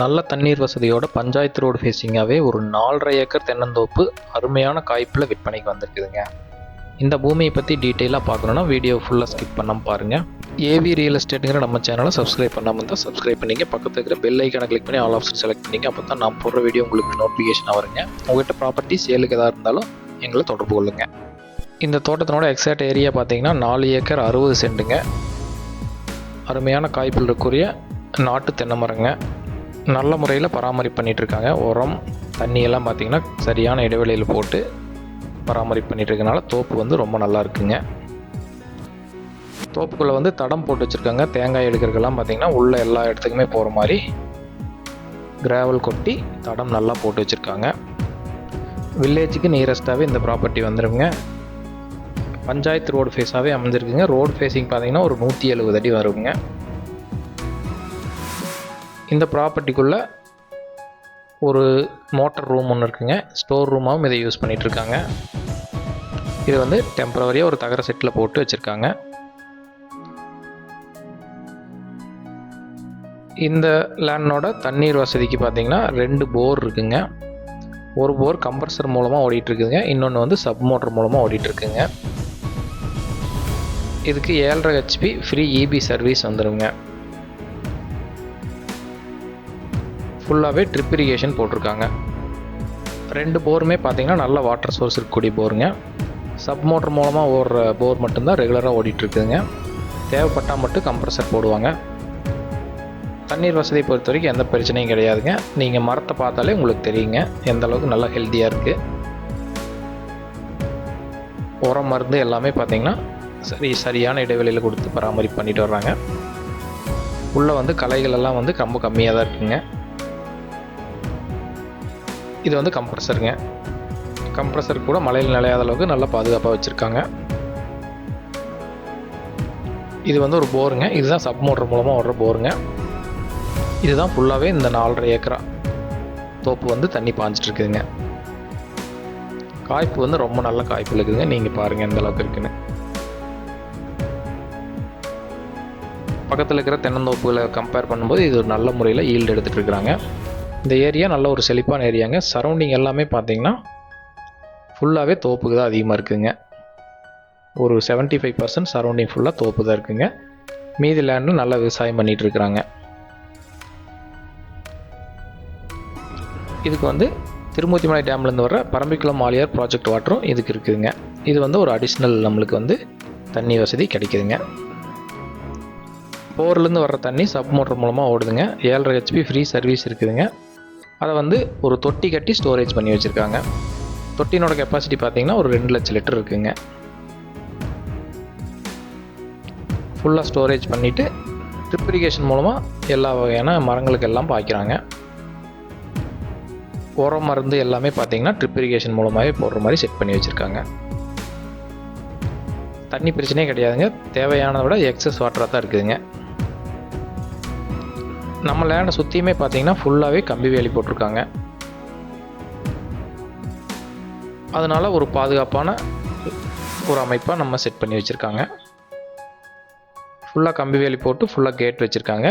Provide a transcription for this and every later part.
நல்ல தண்ணீர் வசதியோட பஞ்சாயத்து ரோடு ஃபேஸிங்காகவே ஒரு நாலரை ஏக்கர் தென்னந்தோப்பு அருமையான காய்ப்பில் விற்பனைக்கு வந்திருக்குதுங்க. இந்த பூமியை பற்றி டீட்டெயிலாக பார்க்கணுன்னா வீடியோ ஃபுல்லாக ஸ்கிப் பண்ணாமல் பாருங்கள் ஏவி ரியல் எஸ்டேட்டுங்கிற நம்ம சேனலை சப்ஸ்கிரைப் பண்ணாமல் இருந்தால் சப்ஸ்கிரைப் பண்ணிங்க. பக்கத்தில் இருக்கிற பெல் ஐக்கானை கிளிக் பண்ணி ஆல் ஆப்ஷன் செலக்ட் பண்ணிங்க. அப்போ தான் நான் போடுற வீடியோ உங்களுக்கு நோட்டிஃபிகேஷன் வருங்க. உங்கள்கிட்ட ப்ராப்பர்ட்டி சேலுக்கு எதாக இருந்தாலும் எங்களை தொடர்பு கொள்ளுங்க. இந்த தோட்டத்தினோட எக்ஸாக்ட் ஏரியா பார்த்தீங்கன்னா நாலு ஏக்கர் அறுபது சென்ட்டுங்க அருமையான காய்ப்பில் இருக்கக்கூடிய நாட்டு தென்னை மரங்க. நல்ல முறையில் பராமரிப்பு பண்ணிட்டு இருக்காங்க உரம் தண்ணியெல்லாம் பார்த்திங்கன்னா சரியான இடைவெளியில் போட்டு பராமரிப்பு பண்ணிட்டு இருக்கனால தோப்பு வந்து ரொம்ப நல்லா இருக்குங்க தோப்புக்குள்ளே வந்து தடம் போட்டு வச்சுருக்காங்க. தேங்காய் எடுக்கிறதுக்கெல்லாம் பார்த்திங்கன்னா உள்ள எல்லா இடத்துக்குமே போகிற மாதிரி கிராவல் கொட்டி தடம் நல்லா போட்டு வச்சுருக்காங்க. வில்லேஜுக்கு நியரஸ்ட்டாகவே இந்த ப்ராப்பர்ட்டி வந்துடுங்க பஞ்சாயத்து ரோடு ஃபேஸாகவே அமைஞ்சிருக்குங்க. ரோடு ஃபேஸிங் பார்த்தீங்கன்னா ஒரு நூற்றி எழுபது அடி வருங்க. இந்த ப்ராப்பர்ட்டிக்குள்ளே ஒரு மோட்டர் ரூம் ஒன்று இருக்குங்க. ஸ்டோர் ரூமாகவும் இதை யூஸ் பண்ணிகிட்ருக்காங்க இருக்காங்க இது வந்து டெம்பரவரியாக ஒரு தகர செட்டில் போட்டு வச்சுருக்காங்க. இந்த லேண்டோட தண்ணீர் வசதிக்கு பார்த்தீங்கன்னா ரெண்டு போர் இருக்குங்க. ஒரு போர் கம்ப்ரஸர் மூலமாக ஓடிட்டுருக்குதுங்க. இன்னொன்று வந்து சப் மோட்டர் மூலமாக ஓடிட்டுருக்குங்க. இதுக்கு ஏழரை ஹெச்பி ஃப்ரீ இபி சர்வீஸ் வந்துடுங்க ஃபுல்லாகவே ட்ரிப் இரிகேஷன் போட்டிருக்காங்க. ரெண்டு போருமே பார்த்தீங்கன்னா நல்ல வாட்டர் சோர்ஸ் இருக்கக்கூடிய போருங்க. சப் மோட்டர் மூலமாக ஓடுற போர் மட்டும்தான் ரெகுலராக ஓடிட்டுருக்குதுங்க. தேவைப்பட்டால் மட்டும் கம்ப்ரஸர் போடுவாங்க. தண்ணீர் வசதியை பொறுத்த வரைக்கும் எந்த பிரச்சனையும் கிடையாதுங்க. நீங்கள் மரத்தை பார்த்தாலே உங்களுக்கு தெரியுங்க எந்த அளவுக்கு நல்லா ஹெல்த்தியாக இருக்குது உரம் மருந்து எல்லாமே பார்த்தீங்கன்னா சரி சரியான இடைவெளியில் கொடுத்து பராமரிப்பு பண்ணிட்டு வர்றாங்க. உள்ளே வந்து கலைகள் எல்லாம் வந்து ரொம்ப கம்மியாக தான் இருக்குங்க. இது வந்து கம்ப்ரஸருங்க கம்ப்ரஸர் கூட மழையில் நிலையாத அளவுக்கு நல்லா பாதுகாப்பாக வச்சுருக்காங்க. இது வந்து ஒரு போருங்க. இதுதான் சப் மோட்டர் மூலமாக ஓடுற போருங்க. இதுதான் ஃபுல்லாகவே இந்த நாலரை ஏக்கரா தோப்பு வந்து தண்ணி பாஞ்சிட்ருக்குதுங்க காய்ப்பு வந்து ரொம்ப நல்ல காய்ப்பு இருக்குதுங்க. நீங்கள் பாருங்கள் எந்த அளவுக்கு இருக்குன்னு. பக்கத்தில் இருக்கிற தென்னந்தோப்புகளை கம்பேர் பண்ணும்போது இது ஒரு நல்ல முறையில் ஈல்டு எடுத்துகிட்டு இருக்கிறாங்க இந்த ஏரியா நல்ல ஒரு செழிப்பான ஏரியாங்க. சரௌண்டிங் எல்லாமே பார்த்தீங்கன்னா ஃபுல்லாகவே தோப்புக்கு தான் அதிகமாக இருக்குதுங்க ஒரு 75% ஃபைவ் பர்சன்ட் சரௌண்டிங் ஃபுல்லாக தோப்பு தான் இருக்குங்க. மீதி லேண்டில் நல்லா விவசாயம் பண்ணிகிட்டு இருக்கிறாங்க. இதுக்கு வந்து திருமூர்த்திமலை டேம்லேருந்து வர பரம்பிக்குளம் ஆலியார் ப்ராஜெக்ட் வாட்டரும் இதுக்கு இருக்குதுங்க. இது வந்து ஒரு அடிஷ்னல் நம்மளுக்கு வந்து தண்ணி வசதி கிடைக்குதுங்க. போர்லேருந்து வர்ற தண்ணி சப் மோட்டர் மூலமாக ஓடுதுங்க. ஏழரை ஹெச்பி ஃப்ரீ சர்வீஸ் இருக்குதுங்க. அதை வந்து ஒரு தொட்டி கட்டி ஸ்டோரேஜ் பண்ணி வச்சுருக்காங்க. தொட்டினோட கெப்பாசிட்டி பார்த்தீங்கன்னா ஒரு ரெண்டு லட்சம் லிட்டர் இருக்குங்க. ஃபுல்லாக ஸ்டோரேஜ் பண்ணிவிட்டு ட்ரிப் இரிகேஷன் மூலமாக எல்லா வகையான மரங்களுக்கு எல்லாம் பாய்க்கிறாங்க. உரம் மருந்து எல்லாமே பார்த்தீங்கன்னா ட்ரிப் இரிகேஷன் மூலமாகவே போடுற மாதிரி செட் பண்ணி வச்சுருக்காங்க. தண்ணி பிரச்சனையே கிடையாதுங்க. தேவையானதை விட எக்ஸஸ் வாட்டராக தான் இருக்குதுங்க. நம்ம லேண்டை சுற்றியுமே பார்த்தீங்கன்னா ஃபுல்லாகவே கம்பி வேலி போட்டிருக்காங்க. அதனால் ஒரு பாதுகாப்பான ஒரு அமைப்பாக நம்ம செட் பண்ணி வச்சுருக்காங்க. ஃபுல்லாக கம்பி வேலி போட்டு ஃபுல்லாக கேட் வச்சுருக்காங்க.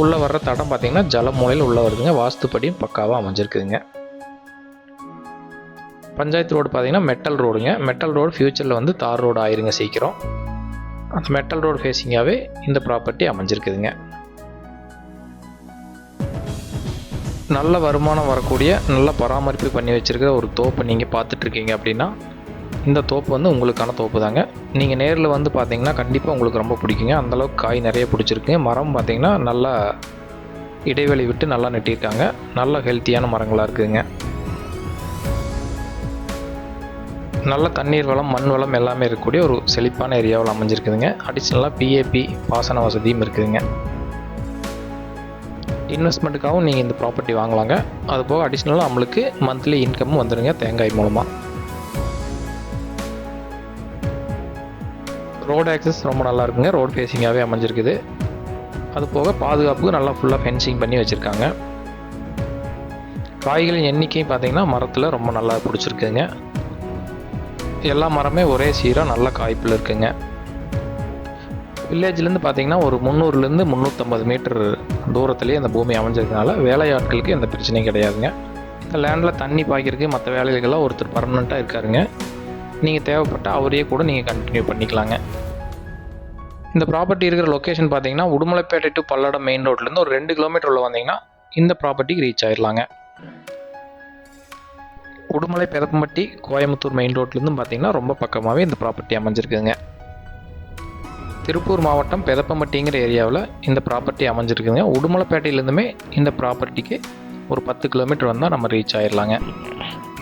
உள்ளே வர்ற தடம் பார்த்தீங்கன்னா ஜலமூலையில் உள்ளே வருதுங்க. வாஸ்துப்படியும் பக்காவாக அமைஞ்சிருக்குதுங்க. பஞ்சாயத்து ரோடு பார்த்தீங்கன்னா மெட்டல் ரோடுங்க மெட்டல் ரோடு ஃப்யூச்சரில் வந்து தார் ரோடு ஆயிருங்க சீக்கிரம். அந்த மெட்டல் ரோடு ஃபேஸிங்காகவே இந்த ப்ராப்பர்ட்டி அமைஞ்சிருக்குதுங்க. நல்ல வருமானம் வரக்கூடிய நல்ல பராமரிப்பு பண்ணி வச்சுருக்க ஒரு தோப்பு நீங்கள் பார்த்துட்ருக்கீங்க அப்படின்னா இந்த தோப்பு வந்து உங்களுக்கான தோப்பு தாங்க. நீங்கள் நேரில் வந்து பார்த்தீங்கன்னா கண்டிப்பாக உங்களுக்கு ரொம்ப பிடிக்குங்க. அந்தளவுக்கு காய் நிறைய பிடிச்சிருக்குங்க மரம் பார்த்தீங்கன்னா நல்லா இடைவெளி விட்டு நல்லா நட்டியிருக்காங்க. நல்ல ஹெல்த்தியான மரங்களாக இருக்குதுங்க. நல்ல தண்ணீர் வளம் மண் வளம் எல்லாமே இருக்கக்கூடிய ஒரு செழிப்பான ஏரியாவில் அமைஞ்சிருக்குதுங்க. அடிஷ்னலாக பிஏபி பாசன வசதியும் இருக்குதுங்க. இன்வெஸ்ட்மெண்ட்டுக்காகவும் நீங்கள் இந்த ப்ராப்பர்ட்டி வாங்கலாங்க. அது போக அடிஷ்னலாக நம்மளுக்கு மந்த்லி இன்கமும் வந்துடுங்க தேங்காய் மூலமாக ரோடு ஆக்சஸ் ரொம்ப நல்லா இருக்குங்க. ரோடு ஃபேஸிங்காகவே அமைஞ்சிருக்குது. அது போக பாதுகாப்புக்கு நல்லா ஃபுல்லாக ஃபென்சிங் பண்ணி வச்சுருக்காங்க. காய்களின் எண்ணிக்கையும் பார்த்தீங்கன்னா மரத்தில் ரொம்ப நல்லா பிடிச்சிருக்குங்க. எல்லா மரமே ஒரே சீராக நல்ல காய்ப்பில் இருக்குங்க. வில்லேஜ்லேருந்து பார்த்தீங்கன்னா ஒரு முந்நூறுலேருந்து முந்நூற்றம்பது மீட்டர் தூரத்துலேயே அந்த பூமி அமைஞ்சிருக்கனால வேலையாட்களுக்கு எந்த பிரச்சனையும் கிடையாதுங்க. இந்த லேண்டில் தண்ணி பாய்க்கிறதுக்கு மற்ற வேலைகள்லாம் ஒருத்தர் பர்மனெண்ட்டாக இருக்காருங்க. நீங்கள் தேவைப்பட்டால் அவரையே கூட நீங்கள் கண்டினியூ பண்ணிக்கலாங்க. இந்த ப்ராப்பர்ட்டி இருக்கிற லொக்கேஷன் பார்த்தீங்கன்னா உடுமலைப்பேட்டை டு பல்லடம் மெயின் ரோட்லேருந்து ஒரு ரெண்டு கிலோமீட்டர் உள்ள வந்தீங்கன்னா இந்த ப்ராப்பர்ட்டிக்கு ரீச் ஆயிடலாங்க உடுமலை பெரப்பம்பட்டி கோயம்புத்தூர் மெயின் ரோட்லேருந்து பார்த்தீங்கன்னா ரொம்ப பக்கமாகவே இந்த ப்ராப்பர்ட்டி அமைஞ்சிருக்குங்க திருப்பூர் மாவட்டம் பெதப்பம்பட்டிங்கிற ஏரியாவில் இந்த ப்ராப்பர்ட்டி அமைஞ்சிருக்குங்க உடுமலைப்பேட்டையிலேருந்துமே இந்த ப்ராப்பர்ட்டிக்கு ஒரு பத்து கிலோமீட்டர் வந்தால் நம்ம ரீச் ஆயிடலாங்க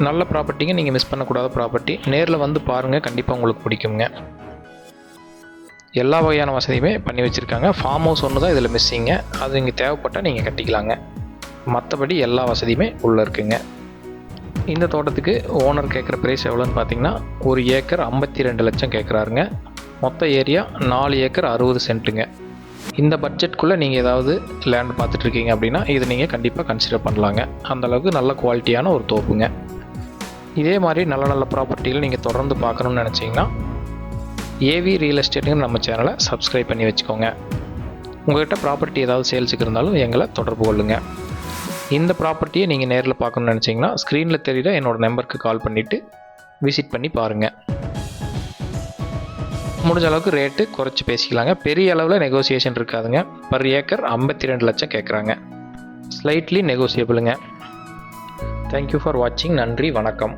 நல்ல ப்ராப்பர்ட்டிங்க நீங்கள் மிஸ் பண்ணக்கூடாத ப்ராப்பர்ட்டி நேரில் வந்து பாருங்கள் கண்டிப்பாக உங்களுக்கு பிடிக்குங்க. எல்லா வகையான வசதியுமே பண்ணி வச்சுருக்காங்க. ஃபார்ம் ஹவுஸ் ஒன்று தான் இதில் மிஸ்ஸிங்க அது இங்கே தேவைப்பட்டால் நீங்கள் கட்டிக்கலாங்க. மற்றபடி எல்லா வசதியுமே உள்ளே இருக்குங்க. இந்த தோட்டத்துக்கு ஓனர் கேட்குற ப்ரைஸ் எவ்வளோன்னு பார்த்தீங்கன்னா ஒரு ஏக்கர் ஐம்பத்தி ரெண்டு லட்சம் கேட்குறாருங்க மொத்த ஏரியா நாலு ஏக்கர் அறுபது சென்ட்டுங்க. இந்த பட்ஜெட்குள்ளே நீங்கள் ஏதாவது லேண்ட் பார்த்துட்ருக்கீங்க அப்படின்னா இது நீங்கள் கண்டிப்பாக கன்சிடர் பண்ணலாங்க. அந்த அளவுக்கு நல்ல குவாலிட்டியான ஒரு தோப்புங்க. இதே மாதிரி நல்ல நல்ல ப்ராப்பர்ட்டிகள் நீங்கள் தொடர்ந்து பார்க்கணுன்னு நினச்சிங்கன்னா ஏவி ரியல் எஸ்டேட்டுங்கிற நம்ம சேனலை சப்ஸ்கிரைப் பண்ணி வச்சுக்கோங்க. உங்கள்கிட்ட ப்ராப்பர்ட்டி ஏதாவது சேல்ஸுக்கு இருந்தாலும் எங்களை தொடர்பு கொள்ளுங்கள் இந்த ப்ராப்பர்ட்டியை நீங்கள் நேரில் பார்க்கணுன்னு நினச்சிங்கன்னா ஸ்க்ரீனில் தெரியுற என்னோடய நம்பருக்கு கால் பண்ணிவிட்டு விசிட் பண்ணி பாருங்கள் முடிஞ்ச அளவுக்கு ரேட்டு குறைச்சி பேசிக்கலாங்க. பெரிய அளவில் நெகோசியேஷன் இருக்காதுங்க. பர் ஏக்கர் ஐம்பத்தி ரெண்டு லட்சம் கேட்குறாங்க ஸ்லைட்லி நெகோசியபிளுங்க தேங்க்யூ ஃபார் வாட்சிங் நன்றி வணக்கம்.